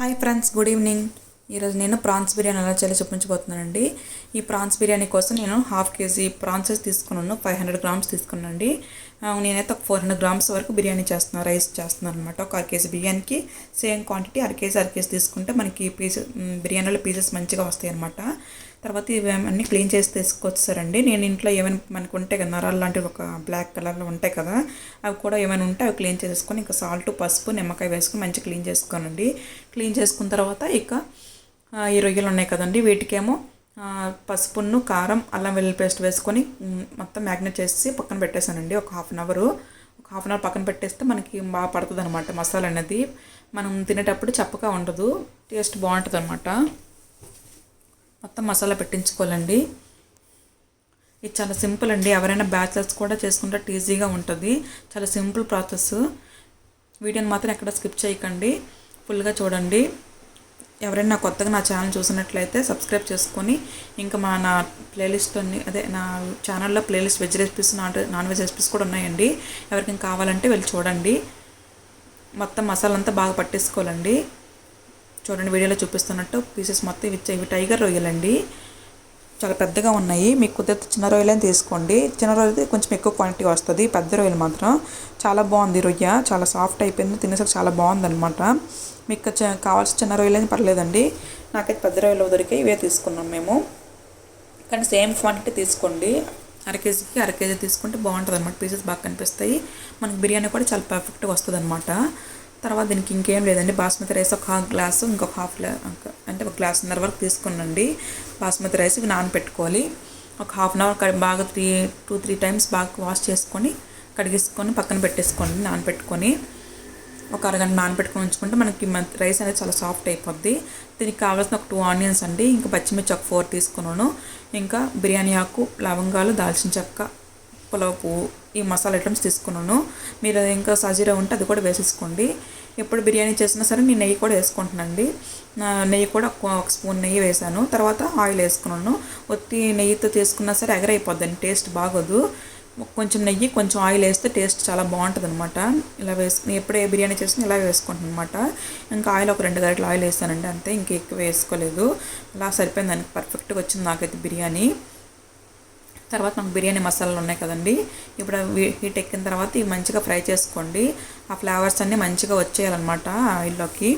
Hi friends good evening. ఈరోజు నేను prawns biryani ఎలా చేయాలో చూపించబోతున్నానండి. ఈ ప్రాన్స్ బిర్యానీ కోసం నేను హాఫ్ కేజీ ప్రాన్సెస్ తీసుకున్నాను ఫైవ్ హండ్రెడ్ గ్రామ్స్ తీసుకున్నానండి. నేనైతే ఒక ఫోర్ హండ్రెడ్ గ్రామ్స్ వరకు బిర్యానీ చేస్తున్నాను రైస్ చేస్తున్నాను అనమాట. ఒక అర కేజీ బిర్యానీకి సేమ్ క్వాంటిటీ అర కేజీ అర కేజీ తీసుకుంటే మనకి పీస్ బిర్యానీలో పీసెస్ మంచిగా వస్తాయి అనమాట. తర్వాత ఇవి అన్నీ క్లీన్ చేసి తీసుకొచ్చారండి నేను ఇంట్లో ఏమైనా మనకు ఉంటాయి కదా నరాలు లాంటివి ఒక బ్లాక్ కలర్లో ఉంటాయి కదా అవి కూడా ఏమైనా ఉంటే అవి క్లీన్ చేసుకొని ఇంకా సాల్ట్ పసుపు నిమ్మకాయ వేసుకొని మంచిగా క్లీన్ చేసుకోనండి. క్లీన్ చేసుకున్న తర్వాత ఇక ఈ రొయ్యలు ఉన్నాయి కదండి వీటికేమో పసుపును కారం అల్లం వెల్లుల్లి పేస్ట్ వేసుకొని మొత్తం మ్యాగ్నేట్ చేసి పక్కన పెట్టేశానండి. ఒక హాఫ్ అన్ అవర్. ఒక హాఫ్ అన్ అవర్ పక్కన పెట్టేస్తే మనకి బాగా పడుతుంది అనమాట మసాలా అనేది. మనం తినేటప్పుడు చప్పగా ఉండదు. టేస్ట్ బాగుంటుంది అనమాట మొత్తం మసాలా పెట్టించుకోవాలండి. ఇది చాలా సింపుల్ అండి. ఎవరైనా బ్యాచిలర్స్ కూడా చేసుకుంటే ఈజీగా ఉంటుంది. చాలా సింపుల్ ప్రాసెస్. వీడియోని మాత్రం ఎక్కడ స్కిప్ చేయకండి. ఫుల్గా చూడండి. ఎవరైనా కొత్తగా నా ఛానల్ చూసినట్లయితే సబ్స్క్రైబ్ చేసుకొని ఇంకా మా నా ప్లేలిస్ట్ని అదే నా ఛానల్లో playlist veg recipes non non veg recipes కూడా ఉన్నాయండి. ఎవరికైనా కావాలంటే వెళ్ళి చూడండి. మొత్తం మసాలా అంతా బాగా పట్టేసుకోవాలండి. చూడండి వీడియోలో చూపిస్తున్నట్టు పీసెస్ మొత్తం ఇవి ఇవి టైగర్ రొయ్యలండి. చాలా పెద్దగా ఉన్నాయి. మీకు కుదిరితే చిన్న రొయ్యలని తీసుకోండి. చిన్న రొయ్యలు అయితే కొంచెం ఎక్కువ క్వాంటిటీ వస్తుంది. పెద్ద రొయ్యలు మాత్రం చాలా బాగుంది రొయ్య. చాలా సాఫ్ట్ అయిపోయింది. తినేసరికి చాలా బాగుంది అనమాట మీకు చ- కావాల్సిన చిన్న రొయ్యలని పర్లేదండి. నాకైతే పెద్ద రొయ్యలు దొరికాయి. ఇవే తీసుకున్నాం మేము. కానీ సేమ్ క్వాంటిటీ తీసుకోండి. అర కేజీకి అర కేజీ తీసుకుంటే బాగుంటుంది అనమాట పీసెస్ బాగా కనిపిస్తాయి. మనకి బిర్యానీ కూడా చాలా పర్ఫెక్ట్గా వస్తుంది అనమాట తర్వాత దీనికి ఇంకేం లేదండి. బాస్మతి రైస్ ఒక హాఫ్ గ్లాసు ఇంకొక హాఫ్ అంటే ఒక గ్లాసున్నర వరకు తీసుకున్నాండి బాస్మతి రైస్ ఇవి నానబెట్టుకోవాలి. ఒక హాఫ్ అన్ అవర్ బాగా త్రీ టూ త్రీ టైమ్స్ బాగా వాష్ చేసుకొని కడిగేసుకొని పక్కన పెట్టేసుకోండి నానబెట్టుకొని. ఒక అరగంట నానబెట్టుకొని ఉంచుకుంటే మనకి రైస్ అనేది చాలా సాఫ్ట్ అయిపోద్ది. దీనికి కావాల్సిన ఒక టూ ఆనియన్స్ అండి. ఇంకా పచ్చిమిర్చి ఒక ఫోర్ తీసుకున్నాను. ఇంకా బిర్యానీ ఆకు లవంగాలు దాల్చిన చెక్క పులవ పువ్వు ఈ మసాలా ఐటమ్స్ తీసుకున్నాను. మీరు అది ఇంకా సజీరా ఉంటే అది కూడా వేసేసుకోండి. ఎప్పుడు బిర్యానీ చేసినా సరే నేను నెయ్యి కూడా వేసుకుంటున్నానండి. నెయ్యి కూడా ఒక స్పూన్ నెయ్యి వేసాను. తర్వాత ఆయిల్ వేసుకున్నాను. ఒత్తి నెయ్యితో తీసుకున్నా సరే ఎగరైపోద్దండి. టేస్ట్ బాగోదు. కొంచెం నెయ్యి కొంచెం ఆయిల్ వేస్తే టేస్ట్ చాలా బాగుంటుంది అనమాట ఇలా వేసుకుని ఎప్పుడే బిర్యానీ చేసినా ఇలా వేసుకుంటాను అనమాట ఇంకా ఆయిల్ ఒక రెండు గంటలు ఆయిల్ వేసానండి. అంతే ఇంక ఎక్కువ వేసుకోలేదు. అలా సరిపోయింది. దానికి పర్ఫెక్ట్గా వచ్చింది నాకైతే బిర్యానీ. తర్వాత మనకు బిర్యానీ మసాలాలు ఉన్నాయి కదండి. ఇప్పుడు అవి హీట్ ఎక్కిన తర్వాత ఇవి మంచిగా ఫ్రై చేసుకోండి. ఆ ఫ్లేవర్స్ అన్నీ మంచిగా వచ్చేయాలన్నమాట ఆయిల్లోకి.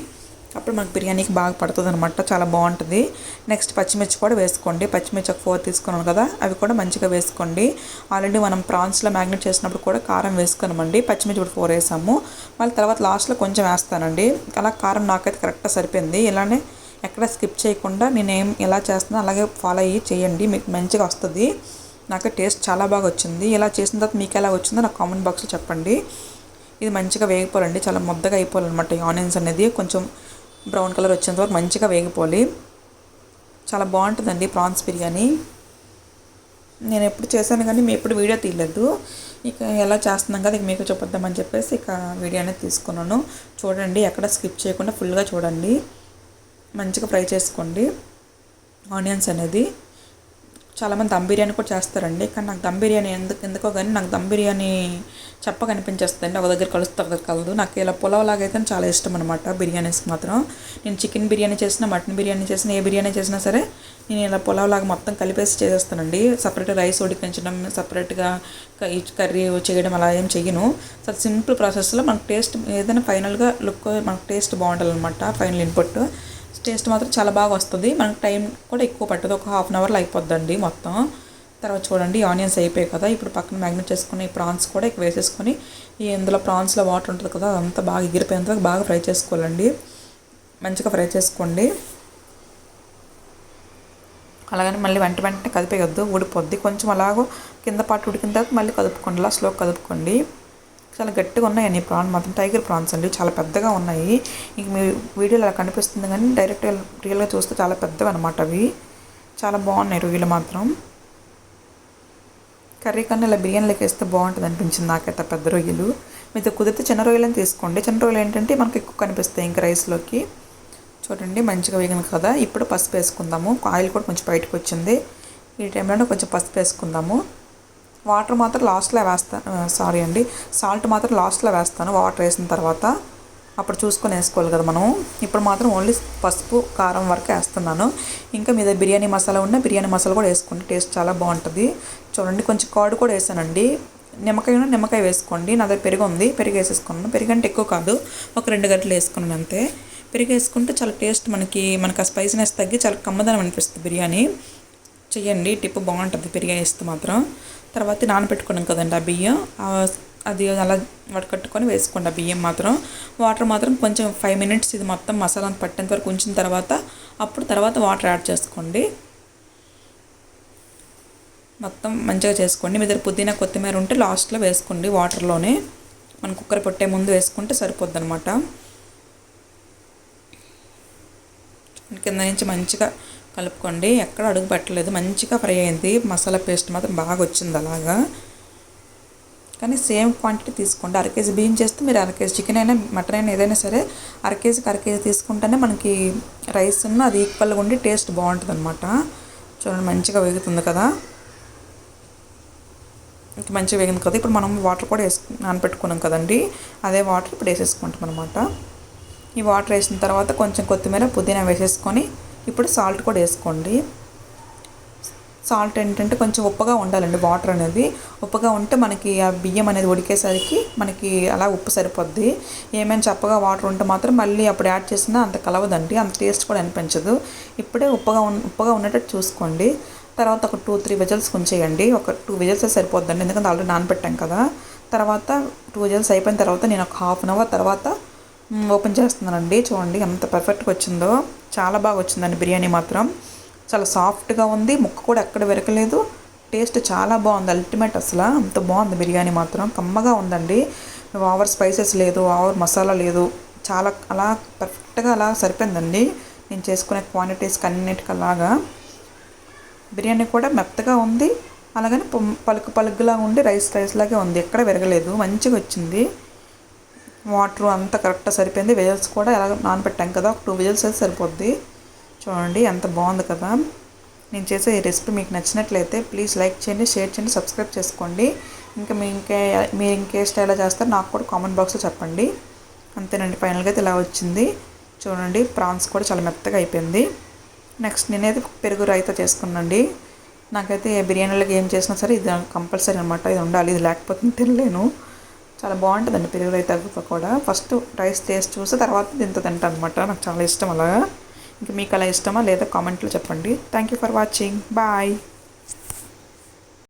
అప్పుడు మనకు బిర్యానీకి బాగా పడుతుంది అనమాట చాలా బాగుంటుంది. నెక్స్ట్ పచ్చిమిర్చి కూడా వేసుకోండి. పచ్చిమిర్చి ఒక ఫోర్ తీసుకున్నాను కదా అవి కూడా మంచిగా వేసుకోండి. ఆల్రెడీ మనం ప్రాన్స్లో మ్యాగ్నెట్ చేసినప్పుడు కూడా కారం వేసుకున్నామండి పచ్చిమిర్చి కూడా ఫోర్ వేసాము. మళ్ళీ తర్వాత లాస్ట్లో కొంచెం వేస్తానండి. అలా కారం నాకైతే కరెక్ట్గా సరిపోయింది. ఇలానే ఎక్కడ స్కిప్ చేయకుండా నేనేం ఎలా చేస్తున్నా అలాగే ఫాలో అయ్యి చేయండి. మీకు మంచిగా వస్తుంది. నాకు టేస్ట్ చాలా బాగా వచ్చింది. ఇలా చేసిన తర్వాత మీకు ఎలా వచ్చిందో నాకు కామెంట్ బాక్స్లో చెప్పండి. ఇది మంచిగా వేగిపోవాలండి. చాలా ముద్దగా అయిపోవాలన్నమాట ఆనియన్స్ అనేది. కొంచెం బ్రౌన్ కలర్ వచ్చేంత వరకు మంచిగా వేగిపోవాలి. చాలా బాగుంటుందండి ప్రాన్స్ బిర్యానీ. నేను ఎప్పుడు చేశాను కానీ మీ ఎప్పుడు వీడియో తీయలేదు. ఇక ఎలా చేస్తున్నాం కదా ఇక మీకు చూపిద్దామని చెప్పేసి ఇక వీడియో అనేది తీసుకున్నాను. చూడండి ఎక్కడ స్కిప్ చేయకుండా ఫుల్గా చూడండి. మంచిగా ఫ్రై చేసుకోండి. ఆనియన్స్ అనేది. చాలామంది దమ్ బిర్యానీ కూడా చేస్తారండి. కానీ నాకు దమ్ బిర్యానీ ఎందుకు ఎందుకో కానీ నాకు దమ్ బిర్యానీ చెప్ప కనిపించేస్తుంది ఒక దగ్గర కలుస్తే ఒక దగ్గర కలదు. నాకు ఇలా పులావ్ లాగా అయితే చాలా ఇష్టం అనమాట బిర్యానీస్ మాత్రం. నేను చికెన్ బిర్యానీ చేసినా మటన్ బిర్యానీ చేసినా ఏ బిర్యానీ చేసినా సరే నేను ఇలా పులావ్ లాగా మొత్తం కలిపేసి చేసేస్తానండి. సపరేట్గా రైస్ ఉడికించడం సపరేట్గా కర్రీ చేయడం అలా ఏం చెయ్యను. చాలా సింపుల్ ప్రాసెస్లో మనకు టేస్ట్ ఏదైనా ఫైనల్గా లుక్ మనకు టేస్ట్ బాగుంటుంది అనమాట ఫైనల్ ఇన్పుట్. టేస్ట్ మాత్రం చాలా బాగా వస్తుంది. మనకు టైం కూడా ఎక్కువ పట్టదు. ఒక హాఫ్ అన్ అవర్లో అయిపోద్దండి మొత్తం. తర్వాత చూడండి ఆనియన్స్ అయిపోయాయి కదా. ఇప్పుడు పక్కన మ్యాగ్నెట్ చేసుకుని ప్రాన్స్ కూడా ఇక్కడ వేసేసుకొని ఈ ఇందులో ప్రాన్స్లో వాటర్ ఉంటుంది కదా అదంతా బాగా ఎగిరిపోయేంత వరకు బాగా ఫ్రై చేసుకోవాలండి. మంచిగా ఫ్రై చేసుకోండి. అలాగని మళ్ళీ వెంట వెంటనే కదిపేయొద్దు ఊడిపోద్ది. కొంచెం అలాగో కింద పాటు ఉడికిన తర్వాత మళ్ళీ కదుపుకోండి. అలా స్లో కదుపుకోండి. చాలా గట్టిగా ఉన్నాయండి ఈ ప్రాన్ మాత్రం. టైగర్ ప్రాన్స్ అండి చాలా పెద్దగా ఉన్నాయి. ఇంక మీ వీడియోలో అలా కనిపిస్తుంది కానీ డైరెక్ట్ రియల్గా చూస్తే చాలా పెద్దవి అనమాట అవి. చాలా బాగున్నాయి రొయ్యలు మాత్రం. కర్రీ కన్నా ఇలా బిర్యానీలోకి వేస్తే బాగుంటుంది అనిపించింది నాకైతే పెద్ద రొయ్యలు. మీతో కుదిరితే చిన్న రొయ్యలని తీసుకోండి. చిన్న రొయ్యలు ఏంటంటే మనకి ఎక్కువ కనిపిస్తాయి ఇంకా రైస్లోకి. చూడండి మంచిగా వేగింది కదా. ఇప్పుడు పసుపు వేసుకుందాము. ఆయిల్ కూడా కొంచెం బయటకు వచ్చింది. ఈ టైంలో కొంచెం పసుపు వేసుకుందాము. వాటర్ మాత్రం లాస్ట్లో వేస్తాను సారీ అండి సాల్ట్ మాత్రం లాస్ట్లో వేస్తాను వాటర్ వేసిన తర్వాత. అప్పుడు చూసుకొని వేసుకోవాలి కదా మనం. ఇప్పుడు మాత్రం ఓన్లీ పసుపు కారం వరకు వేస్తున్నాను. ఇంకా మీద బిర్యానీ మసాలా ఉన్న బిర్యానీ మసాలా కూడా వేసుకోండి టేస్ట్ చాలా బాగుంటుంది. చూడండి కొంచెం కాడు కూడా వేసానండి. నిమ్మకాయ ఉన్న నిమ్మకాయ వేసుకోండి నా దగ్గర పెరుగు ఉంది పెరుగు వేసేసుకున్నాను. పెరుగు అంటే ఎక్కువ కాదు ఒక రెండు గంటలు వేసుకున్నాను అంతే. పెరుగు వేసుకుంటే చాలా టేస్ట్ మనకి మనకు ఆ స్పైసీనెస్ తగ్గి చాలా కమ్మదనం అనిపిస్తుంది బిర్యానీ. చెయ్యండి టిప్పు బాగుంటుంది పెరిగా వేస్తే మాత్రం. తర్వాత నానబెట్టుకున్నాం కదండి ఆ బియ్యం. అది అలా వడకట్టుకొని వేసుకోండి ఆ బియ్యం మాత్రం. వాటర్ మాత్రం కొంచెం ఫైవ్ మినిట్స్ ఇది మొత్తం మసాలా పట్టేంత వరకు ఉంచిన తర్వాత అప్పుడు తర్వాత వాటర్ యాడ్ చేసుకోండి. మొత్తం మంచిగా చేసుకోండి. మీ దగ్గర పుదీనా కొత్తిమీర ఉంటే లాస్ట్లో వేసుకోండి వాటర్లోనే. మన కుక్కర్ పెట్టే ముందు వేసుకుంటే సరిపోద్ది అనమాట కింద నుంచి మంచిగా కలుపుకోండి. ఎక్కడ అడుగు పెట్టలేదు. మంచిగా ఫ్రై అయింది. మసాలా పేస్ట్ మాత్రం బాగా వచ్చింది అలాగా. కానీ సేమ్ క్వాంటిటీ తీసుకోండి. అర కేజీ బియ్యం చేస్తే మీరు అర కేజీ చికెన్ అయినా మటన్ అయినా ఏదైనా సరే అర కేజీకి అర కేజీ తీసుకుంటేనే మనకి రైస్ ఉన్న అది ఈక్వల్గా ఉండి టేస్ట్ బాగుంటుంది అనమాట చూడండి మంచిగా వేగుతుంది కదా. ఇంకా మంచిగా వేగింది కదా. ఇప్పుడు మనం వాటర్ కూడా వేసు నానపెట్టుకున్నాం కదండి. అదే వాటర్ ఇప్పుడు వేసేసుకుంటాం అనమాట ఈ వాటర్ వేసిన తర్వాత కొంచెం కొత్తిమీర పుదీనా వేసేసుకొని ఇప్పుడు సాల్ట్ కూడా వేసుకోండి. సాల్ట్ ఏంటంటే కొంచెం ఉప్పుగా ఉండాలండి వాటర్ అనేది. ఉప్పుగా ఉంటే మనకి ఆ బియ్యం అనేది ఉడికేసరికి మనకి అలా ఉప్పు సరిపోద్ది. ఏమైనా చప్పగా వాటర్ ఉంటే మాత్రం మళ్ళీ అప్పుడు యాడ్ చేసినా అంత కలవదండి అంత టేస్ట్ కూడా అనిపించదు. ఇప్పుడే ఉప్పుగా ఉప్పుగా ఉన్నట్టు చూసుకోండి. తర్వాత ఒక టూ త్రీ విజల్స్ ఉంచేయండి. ఒక టూ విజల్స్ సరిపోద్దండి ఎందుకంటే ఆల్రెడీ నానబెట్టాం కదా. తర్వాత టూ విజల్స్ అయిపోయిన తర్వాత నేను ఒక హాఫ్ అన్ అవర్ తర్వాత ఓపెన్ చేస్తున్నానండి. చూడండి ఎంత పర్ఫెక్ట్గా వచ్చిందో. చాలా బాగా వచ్చిందండి బిర్యానీ మాత్రం. చాలా సాఫ్ట్గా ఉంది. ముక్క కూడా ఎక్కడ విరకలేదు. టేస్ట్ చాలా బాగుంది. అల్టిమేట్ అసలు. అంత బాగుంది బిర్యానీ మాత్రం. కమ్మగా ఉందండి. ఓవర్ స్పైసెస్ లేదు. ఓవర్ మసాలా లేదు. చాలా అలా పర్ఫెక్ట్గా అలా సరిపోయిందండి. నేను చేసుకునే క్వాంటిటీస్కి అన్నిటికి అలాగా బిర్యానీ కూడా మెత్తగా ఉంది. అలాగని పలుకు పలుకులా ఉండి రైస్ రైస్ లాగే ఉంది. ఎక్కడ విరగలేదు. మంచిగా వచ్చింది. వాటర్ అంతా కరెక్ట్గా సరిపోయింది. విజల్స్ కూడా ఎలా నానబెట్టాం కదా ఒక టూ విజల్స్ అయితే సరిపోద్ది. చూడండి ఎంత బాగుంది కదా. నేను చేసే ఈ రెసిపీ మీకు నచ్చినట్లయితే ప్లీజ్ లైక్ చేయండి షేర్ చేయండి సబ్స్క్రైబ్ చేసుకోండి. ఇంకా మీ ఇంకే మీరు ఇంకే స్టైల్లో చేస్తారు నాకు కూడా కామెంట్ బాక్స్లో చెప్పండి. అంతేనండి ఫైనల్గా అయితే ఇలా వచ్చింది. చూడండి ప్రాన్స్ కూడా చాలా మెత్తగా అయిపోయింది. నెక్స్ట్ నేనైతే పెరుగు రైతా చేసుకున్నాండి నాకైతే బిర్యానీలకు ఏం చేసినా సరే ఇది కంపల్సరీ అనమాట ఇది ఉండాలి ఇది లేకపోతే తినలేను. చాలా బాగుంటుందండి పెరుగు రైతా కూడా. ఫస్ట్ రైస్ టేస్ట్ చూసి తర్వాత దీంతో తింటాను అనమాట నాకు చాలా ఇష్టం అలాగా ఇంకా మీకు అలా ఇష్టమా లేదా కామెంట్లో చెప్పండి. Thank you for watching bye